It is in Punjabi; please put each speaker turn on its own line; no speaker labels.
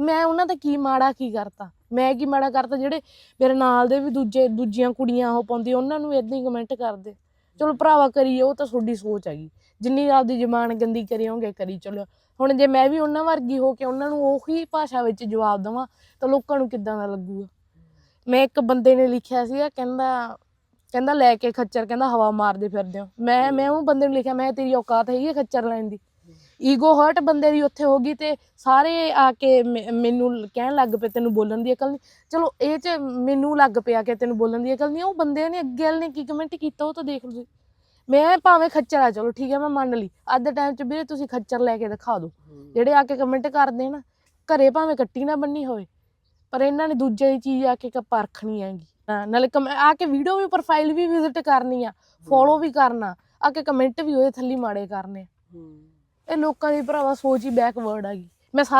ਮੈਂ ਉਹਨਾਂ ਦਾ ਕੀ ਮਾੜਾ ਕੀ ਕਰਤਾ? ਮੈਂ ਕੀ ਮਾੜਾ ਕਰਤਾ ਜਿਹੜੇ ਮੇਰੇ ਨਾਲ ਦੇ ਵੀ ਦੂਜੇ, ਦੂਜੀਆਂ ਕੁੜੀਆਂ ਉਹ ਪਾਉਂਦੀਆਂ ਉਹਨਾਂ ਨੂੰ ਇਦਾਂ ਹੀ ਕਮੈਂਟ ਕਰਦੇ। ਚਲੋ ਭਰਾਵਾ ਕਰੀਏ, ਉਹ ਤਾਂ ਤੁਹਾਡੀ ਸੋਚ ਹੈਗੀ ਜਿੰਨੀ ਆਪਦੀ ਜ਼ਬਾਨ ਗੰਦੀ ਕਰੀ ਹੋਗੇ ਕਰੀ ਚਲੋ। ਹੁਣ ਜੇ ਮੈਂ ਵੀ ਉਹਨਾਂ ਵਰਗੀ ਹੋ ਕੇ ਉਹਨਾਂ ਨੂੰ ਉਹੀ ਭਾਸ਼ਾ ਵਿੱਚ ਜਵਾਬ ਦਵਾਂ, ਤਾਂ ਲੋਕਾਂ ਨੂੰ ਕਿੱਦਾਂ ਦਾ ਲੱਗੂਗਾ? ਮੈਂ ਇੱਕ ਬੰਦੇ ਨੇ ਲਿਖਿਆ ਸੀਗਾ, ਕਹਿੰਦਾ ਕਹਿੰਦਾ ਲੈ ਕੇ ਖੱਚਰ, ਕਹਿੰਦਾ ਹਵਾ ਮਾਰਦੇ ਫਿਰਦੇ ਹੋ। ਮੈਂ ਮੈਂ ਉਹ ਬੰਦੇ ਨੂੰ ਲਿਖਿਆ, ਮੈਂ ਤੇਰੀ ਔਕਾਤ ਹੈਗੀ ਹੈ ਖੱਚਰ ਲੈਣ ਦੀ? ਈਗੋ ਹਰਟ ਬੰਦੇ ਦੀ ਉੱਥੇ ਹੋ ਗਈ ਤੇ ਸਾਰੇ ਆ ਕੇ ਮੈਨੂੰ ਕਹਿਣ ਲੱਗ ਪਏ ਤੈਨੂੰ ਬੋਲਣ ਦੀ ਅਕਲ ਨਹੀਂ ਚਲੋ ਇਹ ਚ ਮੈਨੂੰ ਲੱਗ ਪਿਆ ਕਿ ਤੈਨੂੰ ਬੋਲਣ ਦੀ ਅਕਲ ਨਹੀਂ ਉਹ ਬੰਦੇ ਨੇ ਅੱਗੇ ਵਾਲੇ ਨੇ ਕੀ ਕਮੈਂਟ ਕੀਤਾ ਉਹ ਤਾਂ ਦੇਖ ਲਓ। ਮੈਂ ਭਾਵੇਂ ਖੱਚਰ ਆ ਚਲੋ ਠੀਕ ਹੈ ਮੈਂ ਮੰਨ ਲਈ। ਅੱਜ ਦੇ ਟਾਈਮ 'ਚ ਵੀਰੇ ਤੁਸੀਂ ਖੱਚਰ ਲੈ ਕੇ ਦਿਖਾ ਦਿਓ। ਜਿਹੜੇ ਆ ਕੇ ਕਮੈਂਟ ਕਰਦੇ ਨਾ ਘਰੇ ਭਾਵੇਂ ਕੱਟੀ ਨਾ ਬੰਨੀ ਹੋਵੇ ਪਰ ਇਹਨਾਂ ਨੇ ਦੂਜੇ ਦੀ ਚੀਜ਼ ਆ ਕੇ ਪਰਖਣੀ ਹੈਗੀ। ਹਾਂ, ਨਾਲੇ ਕਮ- ਆ ਕੇ ਵੀਡੀਓ ਵੀ ਪ੍ਰੋਫਾਈਲ ਵੀ ਵਿਜ਼ਿਟ ਕਰਨੀ ਆ ਫੋਲੋ ਵੀ ਕਰਨਾ ਆ ਕੇ ਕਮੈਂਟ ਵੀ ਉਹਦੇ ਥੱਲੇ ਮਾੜੇ ਕਰਨੇ ਇਹ ਲੋਕਾਂ ਦੀ ਭਰਾਵਾ ਸੋਚ ਹੀ ਬੈਕਵਰਡ ਹੈਗੀ ਮੈਂ ਸਾ-